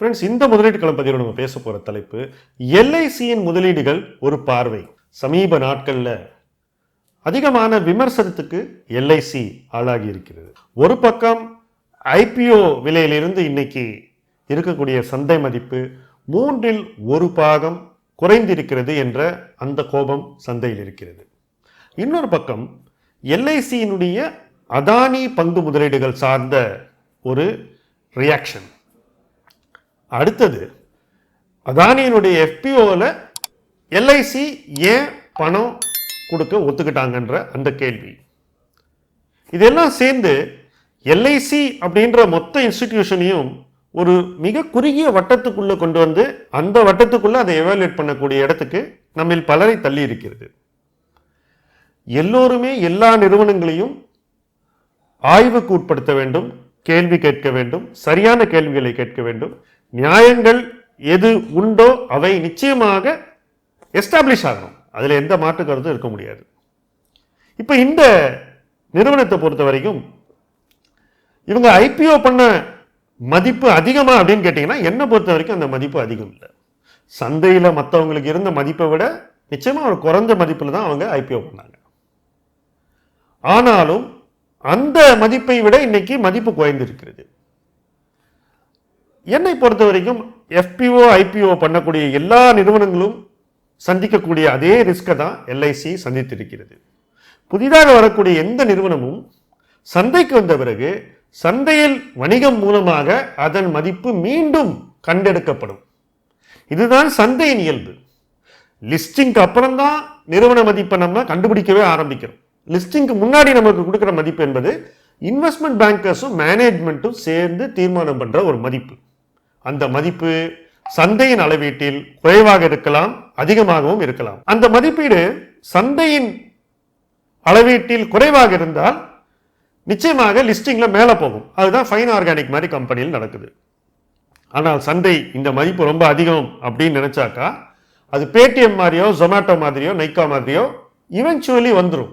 Friends இந்த முதலீட்டு களப்பதியில் நம்ம பேச போகிற தலைப்பு எல்ஐசியின் முதலீடுகள் ஒரு பார்வை. சமீப நாட்களில் அதிகமான விமர்சனத்துக்கு எல்ஐசி ஆளாகி இருக்கிறது. ஒரு பக்கம் ஐபிஓ விலையிலிருந்து இன்னைக்கு இருக்கக்கூடிய சந்தை மதிப்பு மூன்றில் ஒரு பாகம் குறைந்திருக்கிறது என்ற அந்த கோபம் சந்தையில் இருக்கிறது. இன்னொரு பக்கம் எல்ஐசியினுடைய அதானி பங்கு முதலீடுகள் சார்ந்த ஒரு ரியாக்ஷன் அடுத்தது அதானியினுடைய எஃபிஓவில் எல்ஐசி ஏன் பணம் கொடுக்க ஒத்துக்கிட்டாங்கன்ற அந்த கேள்வி. இதெல்லாம் சேர்ந்து எல்ஐசி அப்படின்ற மொத்த இன்ஸ்டிடியூஷனையும் ஒரு மிக குறுகிய வட்டத்துக்குள்ளே கொண்டு வந்து அந்த வட்டத்துக்குள்ளே அதை எவாலுவேட் பண்ணக்கூடிய இடத்துக்கு நம்மில் பலரை தள்ளி இருக்கிறது. எல்லோருமே எல்லா நிறுவனங்களையும் ஆய்வுக்கு உட்படுத்த வேண்டும் கேள்வி கேட்க வேண்டும் சரியான கேள்விகளை கேட்க வேண்டும் நியாயங்கள் எது உண்டோ அவை நிச்சயமாக எஸ்டாப்ளிஷ் ஆகணும். அதில் எந்த மாற்று கருத்தும் இருக்க முடியாது. இப்போ இந்த நிறுவனத்தை பொறுத்த வரைக்கும் இவங்க ஐபிஓ பண்ண மதிப்பு அதிகமா அப்படின்னு கேட்டிங்கன்னா என்னை பொறுத்த வரைக்கும் அந்த மதிப்பு அதிகம் இல்லை. சந்தையில் மற்றவங்களுக்கு இருந்த மதிப்பை விட நிச்சயமாக ஒரு குறைஞ்ச மதிப்பில் தான் அவங்க ஐபிஓ பண்ணாங்க. ஆனாலும் அந்த மதிப்பை விட இன்னைக்கு மதிப்பு குறைந்திருக்கிறது. என்னை பொறுத்த வரைக்கும் எஃபிஓ ஐபிஓ பண்ணக்கூடிய எல்லா நிறுவனங்களும் சந்திக்கக்கூடிய அதே ரிஸ்கை தான் எல்ஐசி சந்தித்திருக்கிறது. புதிதாக வரக்கூடிய எந்த நிறுவனமும் சந்தைக்கு வந்த பிறகு சந்தையில் வணிகம் மூலமாக அதன் மதிப்பு மீண்டும் கண்டெடுக்கப்படும். இதுதான் சந்தையின் இயல்பு. லிஸ்டிங்க்கு அப்புறம் தான் நிறுவன மதிப்பை நம்ம கண்டுபிடிக்கவே ஆரம்பிக்கிறோம். லிஸ்டிங்க்கு முன்னாடி நமக்கு கொடுக்குற மதிப்பு என்பது இன்வெஸ்ட்மெண்ட் பேங்கர்ஸும் மேனேஜ்மெண்ட்டும் சேர்ந்து தீர்மானம் பண்ணுற ஒரு மதிப்பு. அந்த மதிப்பு சந்தையின் அளவீட்டில் குறைவாக இருக்கலாம் அதிகமாகவும் இருக்கலாம். அந்த மதிப்பீடு சந்தையின் அளவீட்டில் குறைவாக இருந்தால் நிச்சயமாக லிஸ்டிங்ல மேலே போகும். அதுதான் ஃபைன் ஆர்கானிக் மாதிரி கம்பெனியில் நடக்குது. ஆனால் சந்தை இந்த மதிப்பு ரொம்ப அதிகம் அப்படின்னு நினைச்சாக்கா அது பேடிஎம் மாதிரியோ ஜொமேட்டோ மாதிரியோ நைக்கா மாதிரியோ இவென்ச்சுவலி வந்துடும்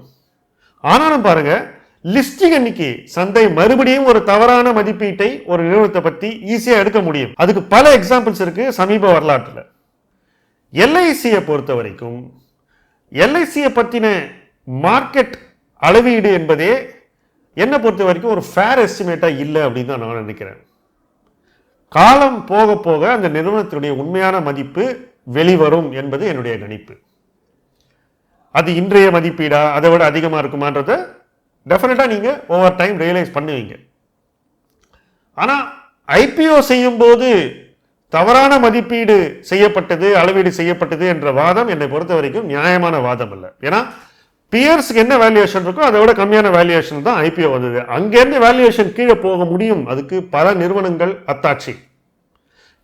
ஆனாலும் பாருங்கள் லிஸ்டிங் அன்னைக்கு சந்தை மறுபடியும் ஒரு தவறான மதிப்பீட்டை ஒரு நிறுவனத்தை பத்தி ஈஸியா எடுக்க முடியும். அதுக்கு பல எக்ஸாம்பிள்ஸ் இருக்கு சமீப வரலாற்றுல. எல்ஐசியை பொறுத்த வரைக்கும் எல்ஐசியை பத்தின மார்க்கெட் அளவீடு என்பதே என்னை பொறுத்த வரைக்கும் ஒரு ஃபேர் எஸ்டிமேட்டா இல்லை அப்படின்னு தான் நான் நினைக்கிறேன். காலம் போக போக அந்த நிறுவனத்தினுடைய உண்மையான மதிப்பு வெளிவரும் என்பது என்னுடைய கணிப்பு. அது இன்றைய மதிப்பீடா? அதை விட அதிகமாக இருக்குமான்றத டெஃபினட்டாக நீங்கள் ஓவர் டைம் ரியலைஸ் பண்ணுவீங்க ஆனால் ஐபிஓ செய்யும்போது தவறான மதிப்பீடு செய்யப்பட்டது அளவீடு செய்யப்பட்டது என்ற வாதம் என்னை பொறுத்த வரைக்கும் நியாயமான வாதம் இல்லை ஏன்னா பியர்ஸ்க்கு என்ன வேல்யூவேஷன் இருக்கோ அதை விட கம்மியான வேல்யூவேஷன் தான் ஐபிஓ வந்தது. அங்கேருந்து வேல்யூவேஷன் கீழே போக முடியும். அதுக்கு பல நிறுவனங்கள் அத்தாட்சி.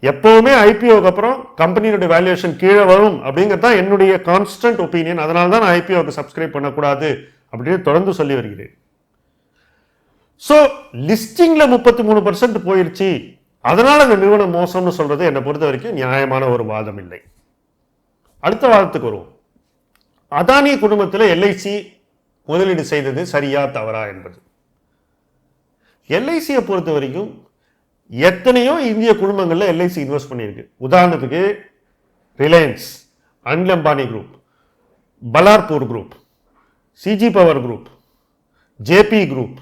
எப்போவுமே ஐபிஓக்கு அப்புறம் கம்பெனியோட வேல்யூவேஷன் கீழே வரும் அப்படிங்கிறது தான் என்னுடைய கான்ஸ்டன்ட் ஒப்பீனியன் அதனால தான் நான் ஐபிஓக்கு சப்ஸ்கிரைப் பண்ணக்கூடாது. அப்படின்னு தொடர்ந்து சொல்லி வருகிறேன் ஸோ லிஸ்டிங்கில் முப்பத்தி மூணு பர்சன்ட் போயிடுச்சு அதனால் அந்த நிறுவனம் மோசம்னு சொல்கிறது என்னை பொறுத்த வரைக்கும் நியாயமான ஒரு வாதம் இல்லை. அடுத்த வாதத்துக்கு வருவோம். அதானி குடும்பத்தில் எல்ஐசி முதலீடு செய்தது சரியா தவறா என்பது. எல்ஐசியை பொறுத்த வரைக்கும் எத்தனையோ இந்திய குடும்பங்களில் எல்ஐசி இன்வெஸ்ட் பண்ணியிருக்கு. உதாரணத்துக்கு Reliance Anil Ambani group Ballarpur group CG power group JP group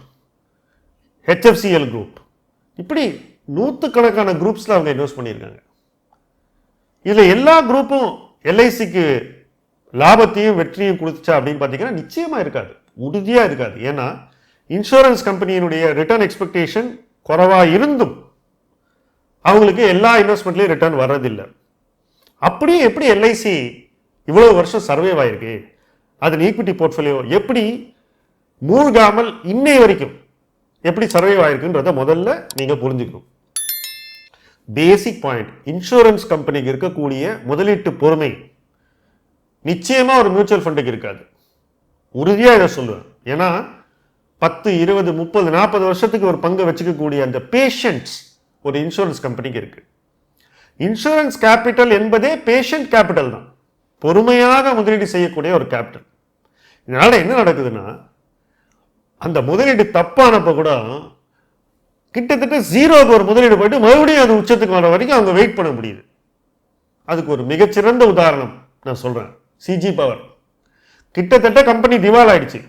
HFCL group இப்படி நூற்றுக்கணக்கான குரூப்ஸில் அவங்க இன்வெஸ்ட் பண்ணியிருக்காங்க. இதில் எல்லா குரூப்பும் எல்ஐசிக்கு லாபத்தையும் வெற்றியும் கொடுத்துச்சா அப்படின்னு பார்த்தீங்கன்னா நிச்சயமாக இருக்காது. உறுதியாக இருக்காது. ஏன்னா இன்சூரன்ஸ் கம்பெனியினுடைய ரிட்டர்ன் எக்ஸ்பெக்டேஷன் குறைவாக இருந்தும் அவங்களுக்கு எல்லா இன்வெஸ்ட்மெண்ட்லேயும் ரிட்டர்ன் வர்றதில்லை. அப்படியே எப்படி எல்ஐசி இவ்வளோ வருஷம் சர்வேவ் ஆயிருக்கு? அதன் ஈக்விட்டி போர்ட்ஃபோலியோ எப்படி மூழ்காமல் இன்னை வரைக்கும் எப்படி சர்வைவ் ஆயிருக்குன்றத முதல்ல நீங்கள் புரிஞ்சுக்கணும். பேசிக் பாயிண்ட் இன்சூரன்ஸ் கம்பெனிக்கு இருக்கக்கூடிய முதலீட்டு பொறுமை நிச்சயமாக ஒரு மியூச்சுவல் ஃபண்டுக்கு இருக்காது. உறுதியாக இதை சொல்லுவேன். ஏன்னா பத்து இருபது முப்பது நாற்பது வருஷத்துக்கு ஒரு பங்கு வச்சுக்கக்கூடிய அந்த பேஷன்ஸ் ஒரு இன்சூரன்ஸ் கம்பெனிக்கு இருக்கு. இன்சூரன்ஸ் கேபிட்டல் என்பதே பேஷண்ட் கேபிட்டல் தான். பொறுமையாக முதலீடு செய்யக்கூடிய ஒரு கேப்டன் இதனால் என்ன நடக்குதுன்னா அந்த முதலீடு தப்பானப்போ கூட கிட்டத்தட்ட ஜீரோக்கு ஒரு முதலீடு போயிட்டு மறுபடியும் அது உச்சத்துக்கு வர வரைக்கும் அவங்க வெயிட் பண்ண முடியுது. அதுக்கு ஒரு மிகச்சிறந்த உதாரணம் நான் சொல்கிறேன் சிஜி பவர் கிட்டத்தட்ட கம்பெனி திவால் ஆயிடுச்சு.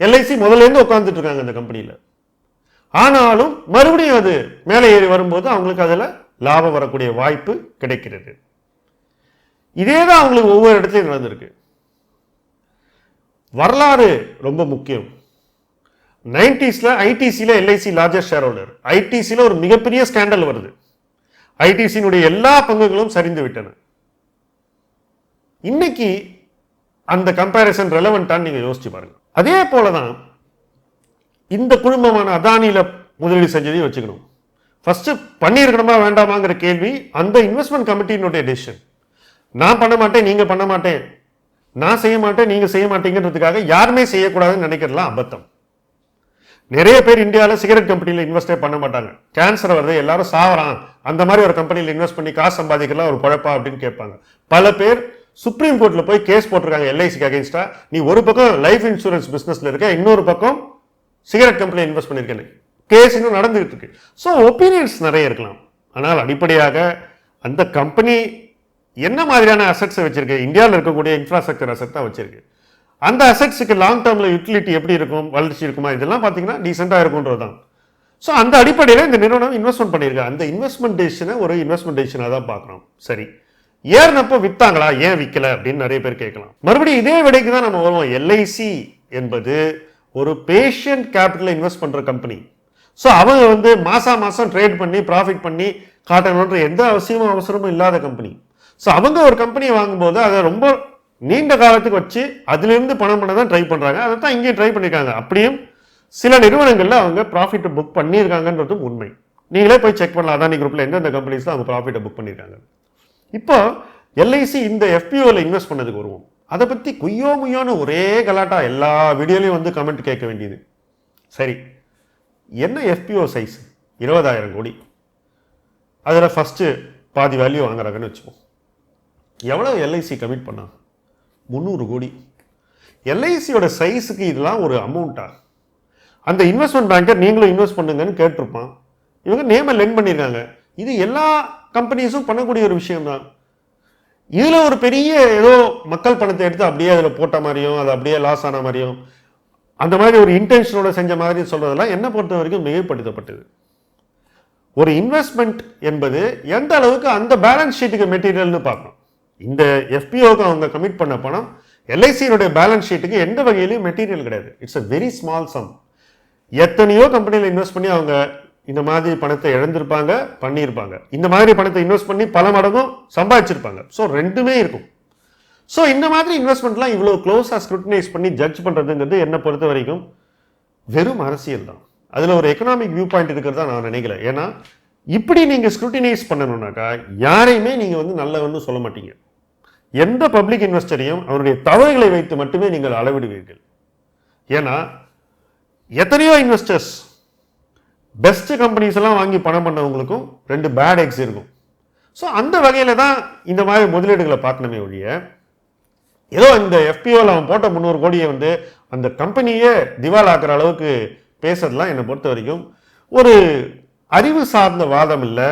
எல்ஐசி முதல்ல இருந்து உட்காந்துட்டு இருக்காங்க அந்த கம்பெனியில் ஆனாலும் மறுபடியும் அது மேலே ஏறி வரும்போது அவங்களுக்கு அதில் லாபம் வரக்கூடிய வாய்ப்பு கிடைக்கிறது. இதே தான் அவங்களுக்கு ஒவ்வொரு இடத்துலையும் நடந்திருக்கு. வரலாறு ரொம்ப முக்கியம். நைன்டிஸில் ஐடிசியில் எல்ஐசி லார்ஜஸ்ட் ஷேர் ஹோல்டர் ஐடிசியில் ஒரு மிகப்பெரிய ஸ்கேண்டல் வருது. ஐடிசியினுடைய எல்லா பங்குகளும் சரிந்து விட்டன. இன்னைக்கு அந்த கம்பேரிசன் ரெலவெண்ட்டான்னு நீங்கள் யோசிச்சு பாருங்க. அதே போல தான் இந்த குழுமமான அதானியில் முதலீடு செஞ்சதையும் வச்சுக்கணும். ஃபஸ்ட்டு பண்ணியிருக்கணுமா வேண்டாமாங்கிற கேள்வி அந்த இன்வெஸ்ட்மெண்ட் கமிட்டியினுடைய டெசிஷன் நான் பண்ண மாட்டேன் நீங்க பண்ண மாட்டேன். நான் செய்ய மாட்டேன் நீங்க செய்ய மாட்டீங்கன்றதுக்காக யாருமே செய்யக்கூடாதுன்னு நினைக்கிறதுலாம் அபத்தம். நிறைய பேர் இந்தியாவில் சிகரெட் கம்பெனியில் இன்வெஸ்டே பண்ண மாட்டாங்க. கேன்சர் வருது எல்லாரும் சாவறான். அந்த மாதிரி ஒரு கம்பெனியில் இன்வெஸ்ட் பண்ணி காசு சம்பாதிக்கலாம் ஒரு குழப்பா அப்படின்னு கேட்பாங்க. பல பேர் சுப்ரீம் கோர்ட்டில் போய் கேஸ் போட்டிருக்காங்க எல்ஐசிக்கு அகேன்ஸ்டா நீ ஒரு பக்கம் லைஃப் இன்சூரன்ஸ் பிசினஸ்ல இருக்க இன்னொரு பக்கம் சிகரெட் கம்பெனியில் இன்வெஸ்ட் பண்ணியிருக்கேன் கேஸ் இன்னும் நடந்துகிட்டு இருக்கு. ஸோ ஒப்பீனியன்ஸ் நிறைய இருக்கலாம். ஆனால் அடிப்படையாக அந்த கம்பெனி என்ன மாதிரியான அசட்ஸை வச்சிருக்கு? இந்தியாவில் இருக்கக்கூடிய இன்ஃப்ராஸ்ட்ரக்சர் அசட் தான் வச்சிருக்கு. அந்த அசட்ஸுக்கு லாங் டேர்மில் யூட்டிலிட்டி எப்படி இருக்கும்? வளர்ச்சி இருக்குமா? இதெல்லாம் பார்த்தீங்கன்னா டீசெண்டாக இருக்குன்றது தான் ஸோ அந்த அடிப்படையில் இந்த நிறுவனம் இன்வெஸ்ட்மெண்ட் பண்ணியிருக்காங்க. அந்த இன்வெஸ்ட்மெண்ட் டெசிஷனை ஒரு இன்வெஸ்ட்மெண்ட் டெசிஷனாக தான் பார்க்குறோம். சரி. ஏறினப்போ விற்றாங்களா ஏன் விற்கல அப்படின்னு நிறைய பேர் கேட்கலாம். மறுபடியும் இதே விடைக்கு தான் நம்ம வருவோம். எல்ஐசி என்பது ஒரு பேஷண்ட் கேபிட்டல் இன்வெஸ்ட் பண்ணுற கம்பெனி ஸோ அவங்க வந்து மாதம் மாதம் ட்ரேட் பண்ணி ப்ராஃபிட் பண்ணி காட்டணுன்ற எந்த அவசியமும் அவசரமும் இல்லாத கம்பெனி ஸோ அவங்க ஒரு கம்பெனியை வாங்கும்போது அதை ரொம்ப நீண்ட காலத்துக்கு வச்சு அதிலிருந்து பணம் பண்ண தான் ட்ரை பண்ணுறாங்க அதை தான் இங்கேயும் ட்ரை பண்ணியிருக்காங்க அப்படியும் சில நிறுவனங்களில் அவங்க ப்ராஃபிட்டை புக் பண்ணியிருக்காங்கன்றதும் உண்மை. நீங்களே போய் செக் பண்ணலாம். அதானி குரூப்பில் எந்தெந்த கம்பெனிஸ் அவங்க ப்ராஃபிட்டை புக் பண்ணியிருக்காங்க இப்போ எல்ஐசி இந்த எஃபிஓவில் இன்வெஸ்ட் பண்ணதுக்கு வருவோம். அதை பற்றி குய்யோ முய்யோன்னு ஒரே கலாட்டா எல்லா வீடியோலையும் வந்து கமெண்ட் கேட்க வேண்டியது. சரி. என்ன எஃபிஓ சைஸ் இருபதாயிரம் கோடி. அதில் ஃபஸ்ட்டு பாதி வேல்யூ வாங்குறாங்கன்னு வச்சுப்போம் எவ்வளோ எல்ஐசி கமிட் பண்ணா? முந்நூறு கோடி. எல்ஐசியோட சைஸுக்கு இதெல்லாம் ஒரு அமௌண்ட்டா அந்த இன்வெஸ்ட்மெண்ட் பேங்கர் நீங்களும் இன்வெஸ்ட் பண்ணுங்கன்னு கேட்டிருப்பான். இவங்க நேமை லென் பண்ணியிருக்காங்க இது எல்லா கம்பெனிஸும் பண்ணக்கூடிய ஒரு விஷயம்தான். இதில் ஒரு பெரிய ஏதோ மக்கள் பணத்தை எடுத்து அப்படியே அதில் போட்ட மாதிரியும் அது அப்படியே லாஸ் ஆன மாதிரியும் அந்த மாதிரி ஒரு இன்டென்ஷனோட செஞ்ச மாதிரி சொல்கிறதெல்லாம் என்ன பொறுத்த வரைக்கும் மிகைப்படுத்தப்பட்டது. ஒரு இன்வெஸ்ட்மெண்ட் என்பது எந்த அளவுக்கு அந்த பேலன்ஸ் ஷீட்டுக்கு மெட்டீரியல்னு பார்க்கணும். இந்த எஃபிஓக்கு அவங்க கமிட் பண்ண பணம் எல்ஐசியினுடைய பேலன்ஸ் ஷீட்டுக்கு எந்த வகையிலையும் மெட்டீரியல் கிடையாது. It's a very small sum எத்தனையோ கம்பெனியில் இன்வெஸ்ட் பண்ணி அவங்க இந்த மாதிரி பணத்தை இழந்திருப்பாங்க பண்ணியிருப்பாங்க. இந்த மாதிரி பணத்தை இன்வெஸ்ட் பண்ணி பல மடங்கும் சம்பாதிச்சிருப்பாங்க. ஸோ ரெண்டுமே இருக்கும். ஸோ இந்த மாதிரி இன்வெஸ்ட்மெண்ட்லாம் இவ்வளோ க்ளோஸாக ஸ்க்ரூட்டனைஸ் பண்ணி ஜட்ஜ் பண்ணுறதுங்கிறது என்னை பொறுத்த வரைக்கும் வெறும் அரசியல் தான். அதில் ஒரு எக்கனாமிக் வியூ பாயிண்ட் இருக்கிறதா நான் நினைக்கல. ஏன்னா இப்படி நீங்கள் ஸ்க்ரூட்டினைஸ் பண்ணணுன்னாக்கா யாரையுமே நீங்கள் வந்து நல்லவன்னு சொல்ல மாட்டீங்க. எந்த பப்ளிக் இன்வெஸ்டரையும் அவருடைய தவறுகளை வைத்து மட்டுமே நீங்கள் அளவிடுவீர்கள். ஏன்னா எத்தனையோ இன்வெஸ்டர்ஸ் பெஸ்ட் கம்பெனிஸ் எல்லாம் வாங்கி பணம் பண்ணவங்களுக்கும் ரெண்டு பேட் எக்ஸ் இருக்கும். ஸோ அந்த வகையில் தான் இந்த மாதிரி முதலீடுகளை பார்க்கணுமே ஒழிய ஏதோ இந்த எஃபிஓவில் அவன் போட்ட முந்நூறு கோடியை வந்து அந்த கம்பெனியே திவால் ஆக்குற அளவுக்கு பேசுறதுலாம் என்னை பொறுத்த வரைக்கும் ஒரு அறிவு சார்ந்த வாதம் இல்லை.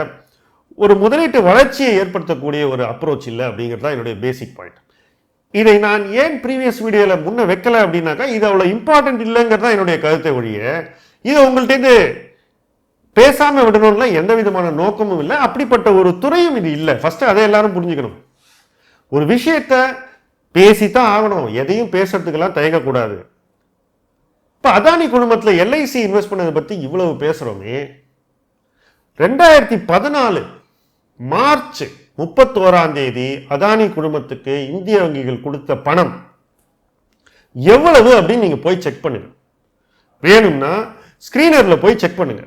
ஒரு முதலீட்டு வளர்ச்சியை ஏற்படுத்தக்கூடிய ஒரு அப்ரோச் இல்லை அப்படிங்கிறது தான் என்னுடைய பேசிக் பாயிண்ட் இதை நான் ஏன் ப்ரீவியஸ் வீடியோவில் முன்ன வைக்கல அப்படின்னாக்கா இது அவ்வளோ இம்பார்ட்டன்ட் இல்லைங்கிறது தான் என்னுடைய கருத்தை ஒழிய இதை உங்கள்கிட்ட பேசாமல் விடணும்ல எந்த விதமான நோக்கமும் இல்லை அப்படிப்பட்ட ஒரு துறையும் இது இல்லை. ஃபஸ்ட்டு அதை எல்லாரும் புரிஞ்சுக்கணும். ஒரு விஷயத்த பேசித்தான் ஆகணும். எதையும் பேசுறதுக்கெல்லாம் தயங்கக்கூடாது. இப்போ அதானி குழுமத்தில் எல்ஐசி இன்வெஸ்ட் பண்ணதை பற்றி இவ்வளவு பேசுகிறோமே ரெண்டாயிரத்தி பதினாலு மார்ச் முப்பத்தோராம் தேதி அதானி குழுமத்துக்கு இந்திய வங்கிகள் கொடுத்த பணம் எவ்வளவு அப்படின்னு நீங்க போய் செக் பண்ணுங்க. வேணும்னா ஸ்கிரீனர்ல போய் செக் பண்ணுங்க.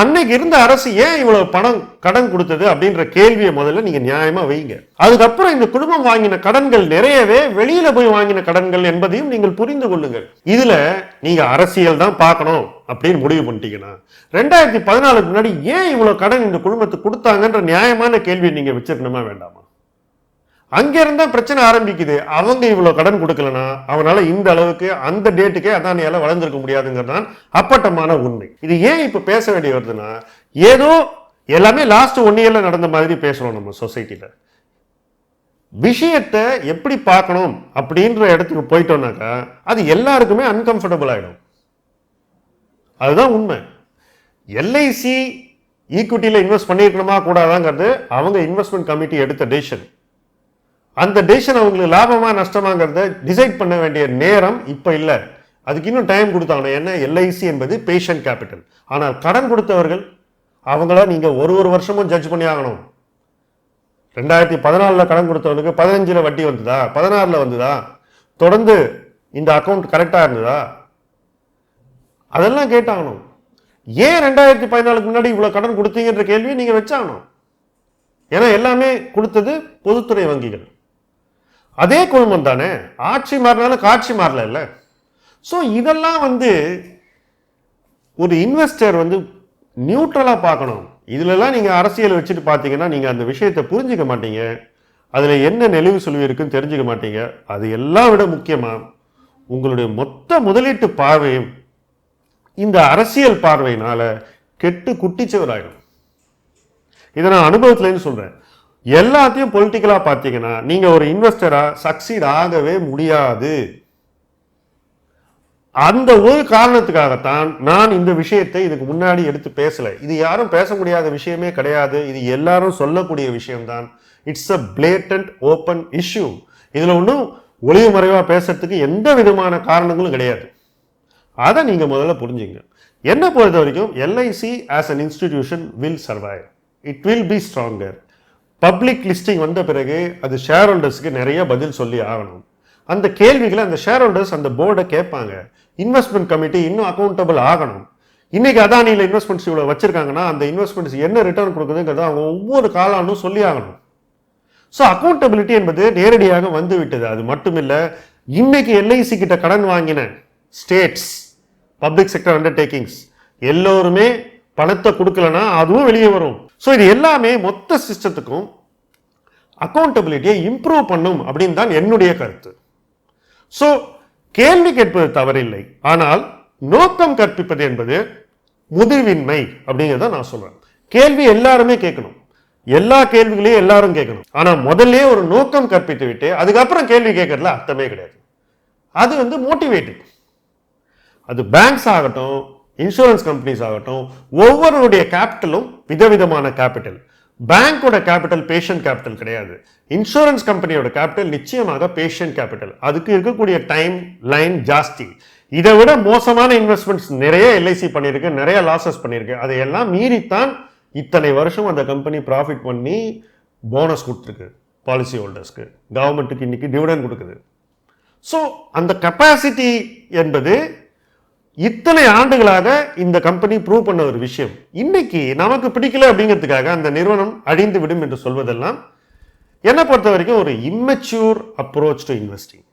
அன்னைக்கு இருந்த அரசு ஏன் இவ்வளவு பணம் கடன் கொடுத்தது அப்படின்ற கேள்வியை முதல்ல நீங்க நியாயமா வைங்க. அதுக்கப்புறம் இந்த குடும்பம் வாங்கின கடன்கள் நிறையவே வெளியில போய் வாங்கின கடன்கள் என்பதையும் நீங்கள் புரிந்து கொள்ளுங்கள். இதுல நீங்க அரசியல் தான் பார்க்கணும் அப்படின்னு முடிவு பண்ணிட்டீங்கன்னா ரெண்டாயிரத்தி பதினாலுக்கு முன்னாடி ஏன் இவ்வளவு கடன் இந்த குடும்பத்துக்கு கொடுத்தாங்கன்ற நியாயமான கேள்வியை நீங்க வச்சிருக்கணுமா வேண்டாமா? அங்கேருந்தா பிரச்சனை ஆரம்பிக்குது. அவங்க இவ்வளவு கடன் கொடுக்கலனா அவனால இந்த அளவுக்கு அந்த டேட்டுக்கே அதானியால வளர்ந்துருக்க முடியாதுங்கிறது தான் அப்பட்டமான உண்மை. இது ஏன் இப்ப பேச வேண்டிய வருதுன்னா ஏதோ எல்லாமே லாஸ்ட் ஒன் இயர்ல நடந்த மாதிரி பேசுறோம் நம்ம சொசைட்டில விஷயத்தை எப்படி பார்க்கணும் அப்படின்ற இடத்துக்கு போயிட்டோம்னாக்கா அது எல்லாருக்குமே அன்கம்ஃபர்டபுள் ஆயிடும். அதுதான் உண்மை. எல்ஐசி ஈக்விட்டியில் இன்வெஸ்ட் பண்ணியிருக்கணுமா கூடாதாங்கிறது அவங்க இன்வெஸ்ட்மெண்ட் கமிட்டி எடுத்த டெசிஷன் அந்த டெசிஷன் அவங்களுக்கு லாபமாக நஷ்டமாங்கிறத டிசைட் பண்ண வேண்டிய நேரம் இப்போ இல்லை. அதுக்கு இன்னும் டைம் கொடுத்தாங்க என்ன? எல்ஐசி என்பது பேஷண்ட் கேபிட்டல் ஆனால் கடன் கொடுத்தவர்கள் அவங்கள நீங்கள் ஒரு ஒரு வருஷமும் ஜட்ஜ் பண்ணி ஆகணும். ரெண்டாயிரத்தி பதினாலில் கடன் கொடுத்தவனுக்கு பதினஞ்சில் வட்டி வந்ததா? பதினாறில் வந்ததா? தொடர்ந்து இந்த அக்கௌண்ட் கரெக்டாக இருந்ததா? அதெல்லாம் கேட்டாகணும். ஏன் ரெண்டாயிரத்தி பதினாலுக்கு முன்னாடி இவ்வளோ கடன் கொடுத்தீங்கன்ற கேள்வியை நீங்கள் வச்சாகணும்? ஏன்னா எல்லாமே கொடுத்தது பொதுத்துறை வங்கிகள். அதே குடும்பம் தானே? ஆட்சி மாறினாலும் காட்சி மாறல இல்லை ஸோ இதெல்லாம் வந்து ஒரு இன்வெஸ்டர் வந்து நியூட்ரலாக பார்க்கணும். இதுலலாம் நீங்கள் அரசியல் வச்சுட்டு பார்த்தீங்கன்னா நீங்கள் அந்த விஷயத்தை புரிஞ்சுக்க மாட்டீங்க. அதில் என்ன நெளிவு சுழிவு இருக்குன்னு தெரிஞ்சுக்க மாட்டீங்க. அது எல்லாம் விட முக்கியமாக உங்களுடைய மொத்த முதலீட்டு பார்வையும் இந்த அரசியல் பார்வையினால் கெட்டு குட்டிச்சவராயிடும். இதை நான் அனுபவத்துலேன்னு சொல்கிறேன் எல்லாத்தையும் பொலிட்டிக்கலாக பார்த்தீங்கன்னா நீங்கள் ஒரு இன்வெஸ்டராக சக்சீட் ஆகவே முடியாது. அந்த ஒரு காரணத்துக்காகத்தான் நான் இந்த விஷயத்தை இதுக்கு முன்னாடி எடுத்து பேசலை. இது யாரும் பேச முடியாத விஷயமே கிடையாது. இது எல்லாரும் சொல்லக்கூடிய விஷயம்தான். It's a blatant open issue இதில் ஒன்றும் ஒளிவு மறைவாக பேசுறதுக்கு எந்த விதமான காரணங்களும் கிடையாது. அதை நீங்கள் முதல்ல புரிஞ்சுங்க. என்ன பொறுத்த வரைக்கும் LIC as an institution will survive it will be stronger public listing வந்த பிறகு அது ஷேர் ஹோல்டர்ஸ்க்கு நிறைய பதில் சொல்லி ஆகணும். அந்த கேள்விகளை அந்த ஷேர் ஹோல்டர்ஸ் அந்த போர்டை கேட்பாங்க. இன்வெஸ்ட்மெண்ட் கமிட்டி இன்னும் அக்கௌண்டபிள் ஆகணும். இன்னைக்கு அதானியில் இன்வெஸ்ட்மெண்ட்ஸ் இவ்வளோ வச்சிருக்காங்கன்னா அந்த இன்வெஸ்ட்மெண்ட்ஸ் என்ன ரிட்டர்ன் கொடுக்குதுங்கிறத அவங்க ஒவ்வொரு காலானும் சொல்லி ஆகணும். ஸோ அக்கௌண்டபிலிட்டி என்பது நேரடியாக வந்து விட்டது அது மட்டுமில்ல இன்னைக்கு எல்ஐசி கிட்ட கடன் வாங்கின ஸ்டேட்ஸ் பப்ளிக் செக்டர் அண்டர்டேக்கிங்ஸ் எல்லோருமே பணத்தை கொடுக்கலனா அதுவும் வெளியே வரும். ஸோ இது எல்லாமே மொத்த சிஸ்டத்துக்கும் அக்கௌண்டபிலிட்டியை இம்ப்ரூவ் பண்ணும் அப்படின்னு தான் என்னுடைய கருத்து. ஸோ கேள்வி கேட்பது தவறில்லை. ஆனால் நோக்கம் கற்பிப்பது என்பது முதிர்வின்மை அப்படிங்கிறத நான் சொல்றேன். கேள்வி எல்லாருமே கேட்கணும். எல்லா கேள்விகளையும் எல்லாரும் கேட்கணும். ஆனால் முதல்ல ஒரு நோக்கம் கற்பித்து விட்டு அதுக்கப்புறம் கேள்வி கேட்கறதுல அர்த்தமே கிடையாது. அது வந்து மோட்டிவேட்டட் அது பேங்க்ஸ் ஆகட்டும் இன்சூரன்ஸ் கம்பெனிஸ் ஆகட்டும் ஒவ்வொருடைய கேபிட்டலும் விதவிதமான கேபிட்டல். பேங்கோட கேபிட்டல் பேஷண்ட் கேபிட்டல் கிடையாது. இன்சூரன்ஸ் கம்பெனியோட கேபிட்டல் நிச்சயமாக பேஷண்ட் கேபிட்டல். அதுக்கு இருக்கக்கூடிய டைம் லைன் ஜாஸ்தி. இதை விட மோசமான இன்வெஸ்ட்மெண்ட்ஸ் நிறைய எல்ஐசி பண்ணியிருக்கு நிறைய லாசஸ் பண்ணியிருக்கு. அதையெல்லாம் மீறித்தான் இத்தனை வருஷம் அந்த கம்பெனி ப்ராஃபிட் பண்ணி போனஸ் கொடுத்துருக்கு பாலிசி ஹோல்டர்ஸ்க்கு கவர்மெண்ட்டுக்கு இன்னைக்கு டிவிடன் கொடுக்குது. ஸோ அந்த கெப்பாசிட்டி என்பது இத்தனை ஆண்டுகளாக இந்த கம்பெனி ப்ரூவ் பண்ண ஒரு விஷயம். இன்னைக்கு நமக்கு பிடிக்கல அப்படிங்கிறதுக்காக அந்த நிறுவனம் அழிந்து விடும் என்று சொல்வதெல்லாம் என்னை பொறுத்த வரைக்கும் ஒரு இம்மெச்சூர் அப்ரோச் டு இன்வெஸ்டிங்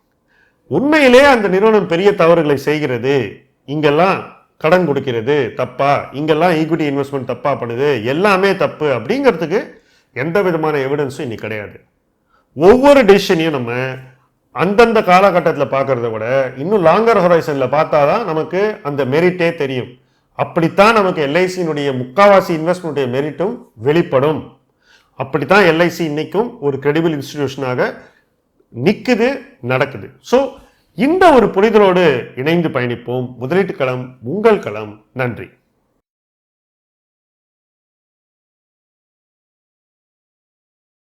உண்மையிலே அந்த நிறுவனம் பெரிய தவறுகளை செய்கிறது. இங்கெல்லாம் கடன் கொடுக்கிறது தப்பா. இங்கெல்லாம் ஈக்விட்டி இன்வெஸ்ட்மெண்ட் தப்பா பண்ணுது. எல்லாமே தப்பு அப்படிங்கிறதுக்கு எந்த விதமான எவிடன்ஸும் இன்னைக்கு கிடையாது. ஒவ்வொரு டெசிஷனையும் நம்ம அந்தந்த காலகட்டத்தில் பார்க்குறத விட இன்னும் லாங்கர் ஹொரைசனில் பார்த்தா தான் நமக்கு அந்த மெரிட்டே தெரியும். அப்படித்தான் நமக்கு எல்ஐசியினுடைய முக்காவாசி இன்வெஸ்ட்மெண்ட்டுடைய மெரிட்டும் வெளிப்படும். அப்படித்தான் எல்ஐசி இன்னைக்கும் ஒரு கிரெடிபிள் இன்ஸ்டிடியூஷனாக நிற்குது நடக்குது. ஸோ இந்த ஒரு புரிதலோடு இணைந்து பயணிப்போம். முதலீட்டு களம் உங்கள் களம். நன்றி.